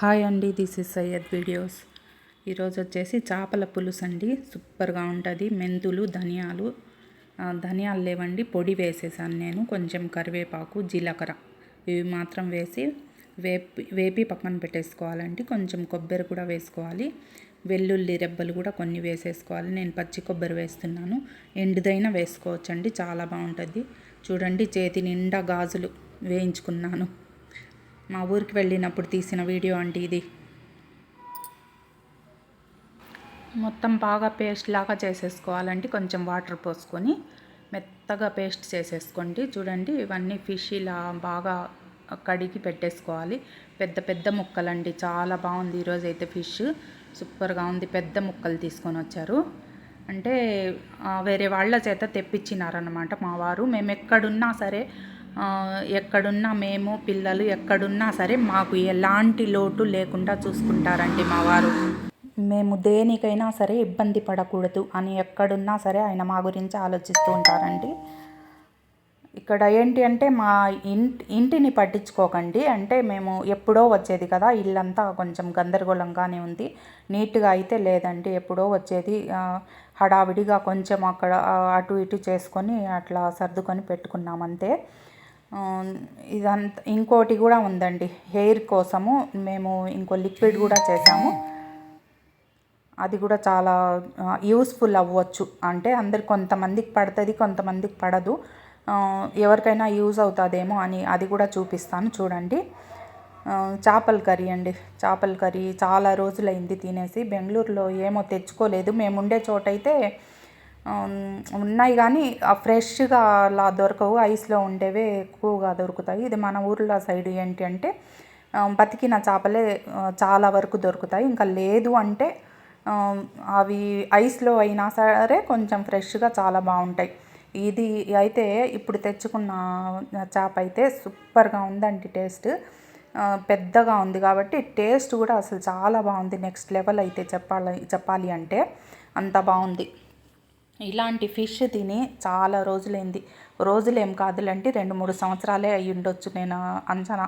Hi అండి this is Syed videos ఈరోజు వచ్చేసి చేపల పులుసు అండి. సూపర్గా ఉంటుంది. మెంతులు ధనియాలు ధనియాలు లేవండి. పొడి వేసేసాను నేను. కొంచెం కరివేపాకు జీలకర్ర. ఇవి మాత్రం వేసి వేపి వేపి పక్కన పెట్టేసుకోవాలండి. కొంచెం కొబ్బరి కూడా వేసుకోవాలి. వెల్లుల్లి రెబ్బలు కూడా కొన్ని వేసేసుకోవాలి. నేను పచ్చి కొబ్బరి వేస్తున్నాను. ఎండుదైనా వేసుకోవచ్చండి. చాలా బాగుంటుంది. చూడండి చేతి నిండా గాజులు వేయించుకున్నాను. మా ఊరికి వెళ్ళినప్పుడు తీసిన వీడియో అండి ఇది. మొత్తం బాగా పేస్ట్ లాగా చేసేసుకోవాలంటే కొంచెం వాటర్ పోసుకొని మెత్తగా పేస్ట్ చేసేసుకోండి. చూడండి ఇవన్నీ ఫిష్ ఇలా బాగా కడిగి పెట్టేసుకోవాలి. పెద్ద పెద్ద ముక్కలండి. చాలా బాగుంది ఈరోజు అయితే ఫిష్. సూపర్గా ఉంది. పెద్ద ముక్కలు తీసుకొని వచ్చారు. అంటే వేరే వాళ్ళ చేత తెప్పించినారనమాట మా వారు. మేము ఎక్కడున్నా సరే ఎక్కడున్నా మేము పిల్లలు ఎక్కడున్నా సరే మాకు ఎలాంటి లోటు లేకుండా చూసుకుంటారండి మా వారు. మేము దేనికైనా సరే ఇబ్బంది పడకూడదు అని ఎక్కడున్నా సరే ఆయన మా గురించి ఆలోచిస్తూ ఉంటారండి. ఇక్కడ ఏంటి అంటే మా ఇంటి ఇంటిని పట్టించుకోకండి. అంటే మేము ఎప్పుడో వచ్చేది కదా ఇల్లంతా కొంచెం గందరగోళంగానే ఉంది. నీట్గా అయితే లేదండి ఎప్పుడో వచ్చేది. హడావిడిగా కొంచెం అక్కడ అటు ఇటు చేసుకొని అట్లా సర్దుకొని పెట్టుకున్నామంతే. ఇదంతా ఇంకోటి కూడా ఉందండి. హెయిర్ కోసము మేము ఇంకో లిక్విడ్ కూడా చేసాము. అది కూడా చాలా యూస్ఫుల్ అవ్వచ్చు. అంటే అందరు కొంతమందికి పడుతుంది కొంతమందికి పడదు. ఎవరికైనా యూజ్ అవుతుందేమో అని అది కూడా చూపిస్తాను. చూడండి. చేపల కర్రీ అండి. చేపల కర్రీ చాలా రోజులైంది తినేసి. బెంగళూరులో ఏమో తెచ్చుకోలేదు. మేము ఉండే చోటైతే ఉన్నాయి కానీ ఫ్రెష్గా అలా దొరకవు. ఐస్లో ఉండేవే ఎక్కువగా దొరుకుతాయి. ఇది మన ఊర్లో సైడ్ ఏంటి అంటే బతికిన చేపలే చాలా వరకు దొరుకుతాయి. ఇంకా లేదు అంటే అవి ఐస్లో అయినా సరే కొంచెం ఫ్రెష్గా చాలా బాగుంటాయి. ఇది అయితే ఇప్పుడు తెచ్చుకున్న చేప అయితే సూపర్గా ఉందండి టేస్ట్. పెద్దగా ఉంది కాబట్టి టేస్ట్ కూడా అసలు చాలా బాగుంది. నెక్స్ట్ లెవెల్ అయితే చెప్పాలి చెప్పాలి అంటే అంత బాగుంది. ఇలాంటి ఫిష్ తిని చాలా రోజులైంది. రోజులేం కాదులంటే రెండు మూడు సంవత్సరాలే అయి ఉండొచ్చు నేను అంచనా.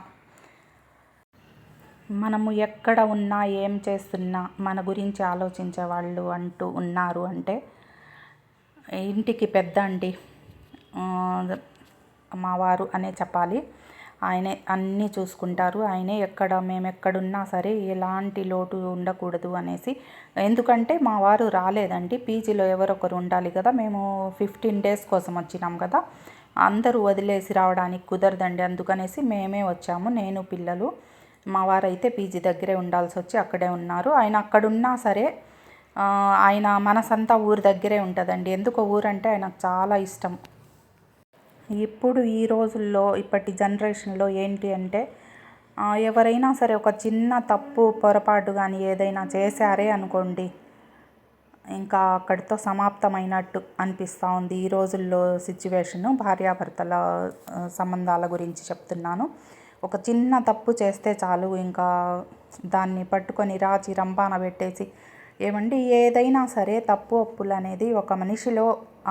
మనము ఎక్కడ ఉన్నా ఏం చేస్తున్నా మన గురించి ఆలోచించే వాళ్ళు అంటూ ఉన్నారు అంటే ఇంటికి పెద్ద అండి మా వారు అనే చెప్పాలి. ఆయనే అన్నీ చూసుకుంటారు. ఆయనే ఎక్కడ మేము ఎక్కడున్నా సరే ఎలాంటి లోటు ఉండకూడదు అనేసి. ఎందుకంటే మా వారు రాలేదండి. పీజీలో ఎవరొకరు ఉండాలి కదా. మేము ఫిఫ్టీన్ డేస్ కోసం వచ్చినాం కదా. అందరూ వదిలేసి రావడానికి కుదరదండి. అందుకనేసి మేమే వచ్చాము. నేను పిల్లలు. మా వారైతే పీజీ దగ్గరే ఉండాల్సి వచ్చి అక్కడే ఉన్నారు. ఆయన అక్కడున్నా సరే ఆయన మనసంతా ఊరి దగ్గరే ఉంటుందండి. ఎందుకో ఊరంటే ఆయనకు చాలా ఇష్టం. ఇప్పుడు ఈ రోజుల్లో ఇప్పటి జనరేషన్లో ఏంటి అంటే ఎవరైనా సరే ఒక చిన్న తప్పు పొరపాటు కానీ ఏదైనా చేశారే అనుకోండి ఇంకా అక్కడితో సమాప్తమైనట్టు అనిపిస్తూ ఉంది. ఈ రోజుల్లో సిచ్యువేషను భార్యాభర్తల సంబంధాల గురించి చెప్తున్నాను. ఒక చిన్న తప్పు చేస్తే చాలు ఇంకా దాన్ని పట్టుకొని రాచి రంపాన పెట్టేసి ఏమండి ఏదైనా సరే తప్పు అప్పులు అనేది ఒక మనిషిలో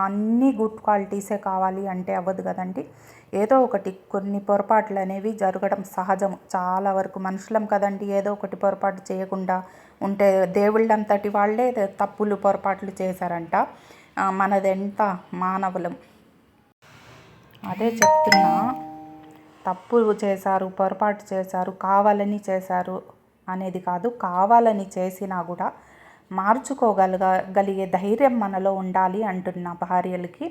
అన్ని గుడ్ క్వాలిటీసే కావాలి అంటే అవ్వదు కదండి. ఏదో ఒకటి కొన్ని పొరపాట్లు అనేవి జరగడం సహజం. చాలా వరకు మనుషులం కదండి ఏదో ఒకటి పొరపాటు చేయకుండా ఉంటే దేవుళ్ళంతటి వాళ్ళే తప్పులు పొరపాట్లు చేశారంట. మనదెంత మానవులం. అదే చెప్తున్నా. తప్పు చేశారు పొరపాటు చేశారు కావాలని చేశారు అనేది కాదు. కావాలని చేసినా కూడా మార్చుకోగలగలిగే ధైర్యం మనలో ఉండాలి అంటున్న భార్యలకి.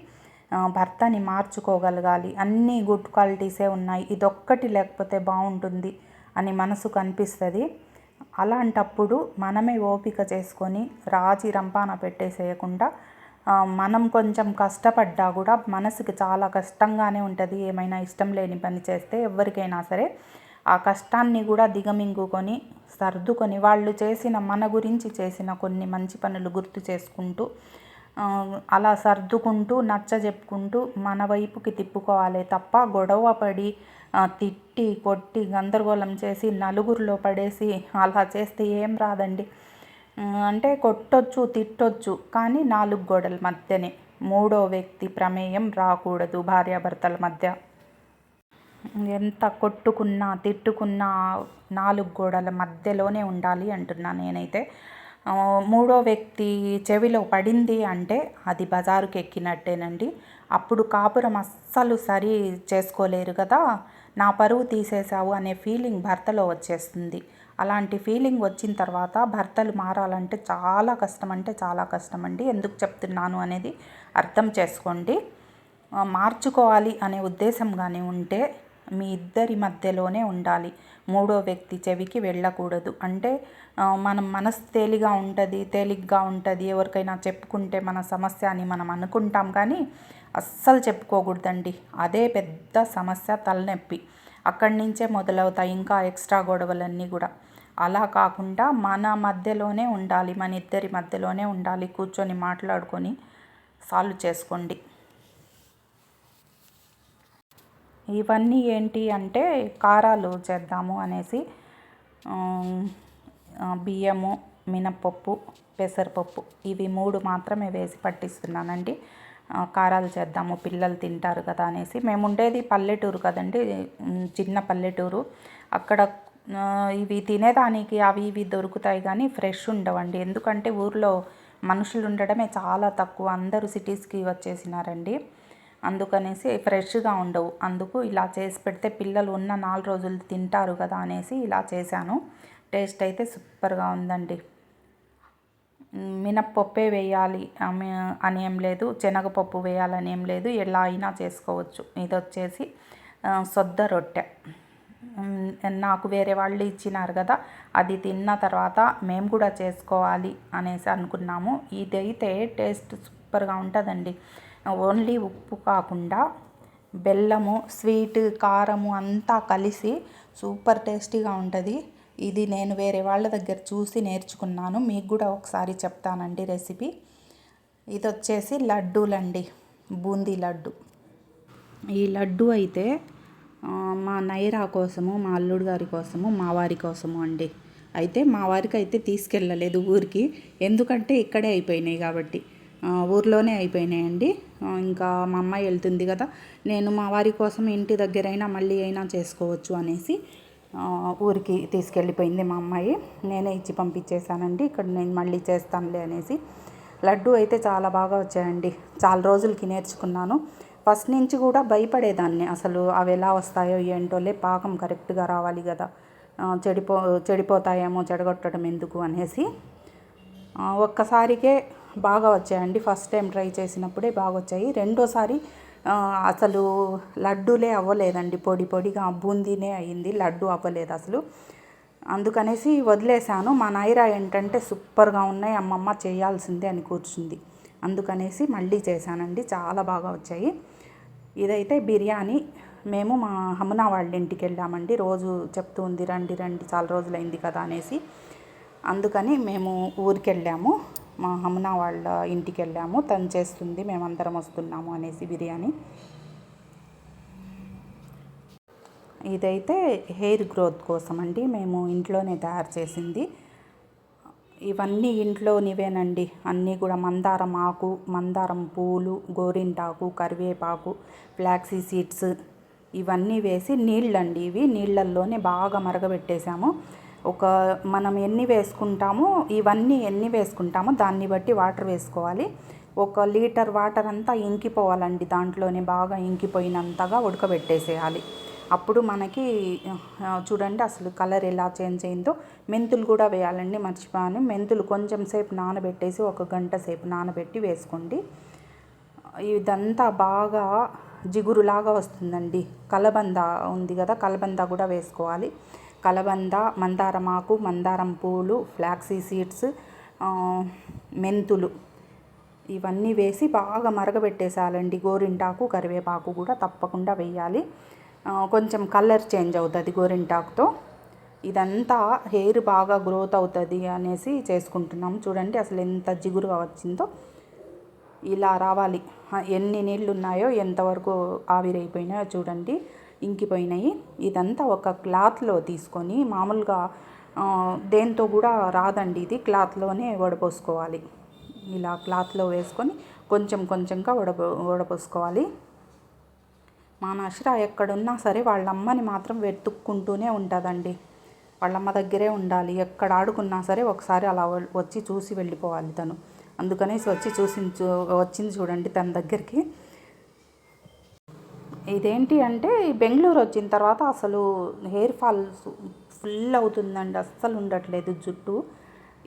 భర్తని మార్చుకోగలగాలి. అన్ని గుడ్ క్వాలిటీసే ఉన్నాయి. ఇదొక్కటి లేకపోతే బాగుంటుంది అని మనసుకు అనిపిస్తుంది అలాంటప్పుడు మనమే ఓపిక చేసుకొని రాజీ రంపాన పెట్టేసేయకుండా మనం కొంచెం కష్టపడ్డా కూడా మనసుకి చాలా కష్టంగానే ఉంటుంది. ఏమైనా ఇష్టం లేని పని చేస్తే ఎవరికైనా సరే ఆ కష్టాన్ని కూడా దిగమింగుకొని సర్దుకొని వాళ్ళు చేసిన మన గురించి చేసిన కొన్ని మంచి పనులు గుర్తు చేసుకుంటూ అలా సర్దుకుంటూ నచ్చ చెప్పుకుంటూ మన వైపుకి తిప్పుకోవాలి తప్ప గొడవ పడి తిట్టి కొట్టి గందరగోళం చేసి నలుగురిలో పడేసి అలా చేస్తే ఏం రాదండి. అంటే కొట్టొచ్చు తిట్టొచ్చు కానీ నాలుగు గోడల మధ్యనే మూడో వ్యక్తి ప్రమేయం రాకూడదు భార్యాభర్తల మధ్య. ఎంత కొట్టుకున్నా తిట్టుకున్నా నాలుగు గోడల మధ్యలోనే ఉండాలి అంటున్నా నేనైతే. మూడో వ్యక్తి చెవిలో పడింది అంటే అది బజారుకి ఎక్కినట్టేనండి. అప్పుడు కాపురం అస్సలు సరి చేసుకోలేరు కదా నా పరువు తీసేశావు అనే ఫీలింగ్ భర్తలో వచ్చేస్తుంది. అలాంటి ఫీలింగ్ వచ్చిన తర్వాత భర్తలు మారాలంటే చాలా కష్టం అంటే చాలా కష్టం అండి. ఎందుకు చెప్తున్నాను అనేది అర్థం చేసుకోండి. మార్చుకోవాలి అనే ఉద్దేశం కానీ ఉంటే మీ ఇద్దరి మధ్యలోనే ఉండాలి. మూడో వ్యక్తి చెవికి వెళ్ళకూడదు. అంటే మనం మనసు తేలిగా ఉంటుంది తేలిగ్గా ఉంటుంది. ఎవరికైనా చెప్పుకుంటే మన సమస్య అని మనం అనుకుంటాం. కానీ అస్సలు చెప్పుకోకూడదండి. అదే పెద్ద సమస్య తలనొప్పి. అక్కడి నుంచే మొదలవుతాయి ఇంకా ఎక్స్ట్రా గొడవలన్నీ కూడా. అలా కాకుండా మన మధ్యలోనే ఉండాలి. మన ఇద్దరి మధ్యలోనే ఉండాలి. కూర్చొని మాట్లాడుకొని సాల్వ్ చేసుకోండి. ఇవన్నీ ఏంటి అంటే కారాలు చేద్దాము అనేసి బియ్యము మినప్పప్పు పెసరపప్పు ఇవి మూడు మాత్రమే వేసి పట్టిస్తున్నానండి. కారాలు చేద్దాము పిల్లలు తింటారు కదా అనేసి. మేము ఉండేది పల్లెటూరు కదండి చిన్న పల్లెటూరు. అక్కడ ఇవి తినేదానికి అవి ఇవి దొరుకుతాయి కానీ ఫ్రెష్ ఉండవండి. ఎందుకంటే ఊర్లో మనుషులు ఉండడమే చాలా తక్కువ. అందరూ సిటీస్కి వచ్చేసినారండి. అందుకనేసి ఫ్రెష్గా ఉండవు. అందుకు ఇలా చేసి పెడితే పిల్లలు ఉన్న నాలుగు రోజులు తింటారు కదా అనేసి ఇలా చేశాను. టేస్ట్ అయితే సూపర్గా ఉందండి. మినప్పప్పే వేయాలి. అని ఏం లేదు. శనగపప్పు వేయాలని ఏం లేదు. ఎలా అయినా చేసుకోవచ్చు. ఇది వచ్చేసి సొద్ద రొట్టె. నాకు వేరే వాళ్ళు ఇచ్చినారు కదా అది తిన్న తర్వాత మేము కూడా చేసుకోవాలి అనేసి అనుకున్నాము. ఇదైతే టేస్ట్ సూపర్గా ఉంటుందండి. ఓన్లీ ఉప్పు కాకుండా బెల్లము స్వీట్ కారము అంతా కలిసి సూపర్ టేస్టీగా ఉంటుంది. ఇది నేను వేరే వాళ్ళ దగ్గర చూసి నేర్చుకున్నాను. మీకు కూడా ఒకసారి చెప్తానండి రెసిపీ. ఇది వచ్చేసి లడ్డూలండి బూందీ లడ్డు. ఈ లడ్డు అయితే మా నైరా కోసము మా అల్లుడు గారి కోసము మా వారి కోసము అండి. అయితే మా వారికి అయితే తీసుకెళ్ళలేదు ఊరికి. ఎందుకంటే ఇక్కడే అయిపోయినాయి కాబట్టి. ఊర్లోనే అయిపోయినాయండి. ఇంకా మా అమ్మాయి వెళ్తుంది కదా నేను మా వారి కోసం ఇంటి దగ్గరైనా మళ్ళీ అయినా చేసుకోవచ్చు అనేసి ఊరికి తీసుకెళ్ళిపోయింది మా అమ్మాయి. నేనే ఇచ్చి పంపించేశానండి ఇక్కడ నేను మళ్ళీ చేస్తానులే అనేసి. లడ్డు అయితే చాలా బాగా వచ్చాయండి చాలా రోజులకి నేర్చుకున్నాను. ఫస్ట్ నుంచి కూడా భయపడేదాన్ని అసలు అవి ఎలా వస్తాయో ఏంటోలే పాకం కరెక్ట్గా రావాలి కదా చెడిపో చెడిపోతాయేమో చెడగొట్టడం ఎందుకు అనేసి. ఒక్కసారికే బాగా వచ్చాయండి. ఫస్ట్ టైం ట్రై చేసినప్పుడే బాగా వచ్చాయి రెండోసారి అసలు లడ్డూలే అవ్వలేదండి. పొడి పొడిగా బూందీనే అయ్యింది లడ్డు అవ్వలేదు అసలు. అందుకనేసి వదిలేశాను. మా నైరా ఏంటంటే సూపర్గా ఉన్నాయి. అమ్మమ్మ చేయాల్సిందే అని కూర్చుంది. అందుకనేసి మళ్ళీ చేశానండి. చాలా బాగా వచ్చాయి. ఇదైతే బిర్యానీ. మేము మా హమునా వాళ్ళ ఇంటికి వెళ్ళామండి. రోజు చెప్తూ ఉంది రండి రండి చాలా రోజులైంది కదా అనేసి. అందుకని మేము ఊరికి వెళ్ళాము మా హమునా వాళ్ళ ఇంటికి వెళ్ళాము తను చేస్తుంది మేమందరం వస్తున్నాము అనేసి బిర్యానీ. ఇదైతే హెయిర్ గ్రోత్ కోసం అండి మేము ఇంట్లోనే తయారు చేసింది. ఇవన్నీ ఇంట్లోనివేనండి. అన్నీ కూడా మందారం ఆకు మందారం పూలు గోరింటాకు కరివేపాకు ఫ్లాక్సీ సీడ్స్ ఇవన్నీ వేసి నీళ్ళండి ఇవి. నీళ్ళల్లోనే బాగా మరగబెట్టేశాము. ఒక మనం ఎన్ని వేసుకుంటామో ఇవన్నీ ఎన్ని వేసుకుంటామో దాన్ని బట్టి వాటర్ వేసుకోవాలి. ఒక లీటర్ వాటర్ అంతా ఇంకిపోవాలండి దాంట్లోనే బాగా ఇంకిపోయినంతగా ఉడకబెట్టేసేయాలి. అప్పుడు మనకి చూడండి అసలు కలర్ ఎలా చేంజ్ అయిందో. మెంతులు కూడా వేయాలండి మర్చిపోయాను. మెంతులు కొంచెం సేపు నానబెట్టేసి ఒక గంట సేపు నానబెట్టి వేసుకోండి. ఇదంతా బాగా జిగురులాగా వస్తుందండి. కలబంద ఉంది కదా కలబంద కూడా వేసుకోవాలి. కలబంద మందారమాకు మందారం పూలు ఫ్లాక్సీ సీడ్స్ మెంతులు. ఇవన్నీ వేసి బాగా మరగబెట్టేసాలండి. గోరింటాకు కరివేపాకు కూడా తప్పకుండా వేయాలి. కొంచెం కలర్ చేంజ్ అవుతుంది గోరింటాకుతో. ఇదంతా హెయిర్ బాగా గ్రోత్ అవుతుంది అనేసి చేసుకుంటున్నాం. చూడండి అసలు ఎంత జిగురుగా వచ్చిందో. ఇలా రావాలి. ఎన్ని నీళ్ళు ఉన్నాయో ఎంతవరకు ఆవిరైపోయినాయో చూడండి. ఇంకిపోయినాయి. ఇదంతా ఒక క్లాత్లో తీసుకొని మామూలుగా దేంతో కూడా రాదండి ఇది. క్లాత్లోనే వడపోసుకోవాలి. ఇలా క్లాత్లో వేసుకొని కొంచెం కొంచెంగా వడపో వడపోసుకోవాలి. మా నషరా ఎక్కడున్నా సరే వాళ్ళమ్మని మాత్రం వెతుక్కుంటూనే ఉంటుందండి. వాళ్ళమ్మ దగ్గరే ఉండాలి. ఎక్కడ ఆడుకున్నా సరే ఒకసారి అలా వచ్చి చూసి వెళ్ళిపోవాలి తను. అందుకనేసి వచ్చి చూసి చూ- వచ్చింది చూడండి తన దగ్గరికి. ఇదేంటి అంటే బెంగళూరు వచ్చిన తర్వాత అసలు హెయిర్ ఫాల్ ఫుల్ అవుతుందండి అస్సలు ఉండట్లేదు జుట్టు.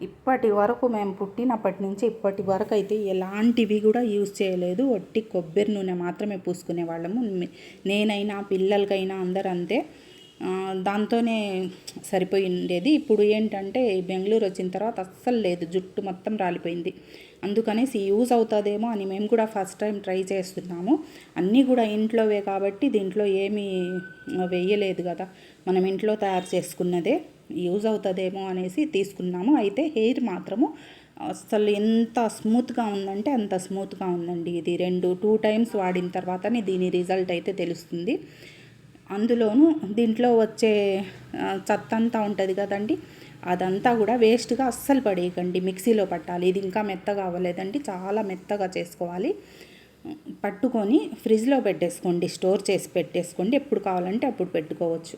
ఇప్పటి వరకు మేము పుట్టినప్పటి నుంచి ఇప్పటి వరకు అయితే ఎలాంటివి కూడా యూజ్ చేయలేదు. ఒట్టి కొబ్బరి నూనె మాత్రమే పూసుకునే వాళ్ళము. నేనైనా పిల్లలకైనా అందరూ అంతే. దాంతోనే సరిపోయి ఉండేది. ఇప్పుడు ఏంటంటే బెంగళూరు వచ్చిన తర్వాత అస్సలు లేదు. జుట్టు మొత్తం రాలిపోయింది. అందుకనేసి యూజ్ అవుతుందేమో అని మేము కూడా ఫస్ట్ టైం ట్రై చేస్తున్నాము. అన్నీ కూడా ఇంట్లోవే కాబట్టి దీంట్లో ఏమీ వేయలేదు కదా. మనం ఇంట్లో తయారు చేసుకున్నదే యూజ్ అవుతుందేమో అనేసి తీసుకున్నాము. అయితే హెయిర్ మాత్రము అసలు ఎంత స్మూత్గా ఉందంటే అంత స్మూత్గా ఉందండి ఇది. రెండు టూ టైమ్స్ వాడిన తర్వాతనే దీని రిజల్ట్ అయితే తెలుస్తుంది. అందులోనూ దీంట్లో వచ్చే చెత్తంతా ఉంటుంది కదండి. అదంతా కూడా వేస్ట్గా అస్సలు పడేయకండి. మిక్సీలో పట్టాలి. ఇది ఇంకా మెత్తగా అవ్వలేదండి. చాలా మెత్తగా చేసుకోవాలి. పట్టుకొని ఫ్రిడ్జ్లో పెట్టేసుకోండి. స్టోర్ చేసి పెట్టేసుకోండి. ఎప్పుడు కావాలంటే అప్పుడు పెట్టుకోవచ్చు.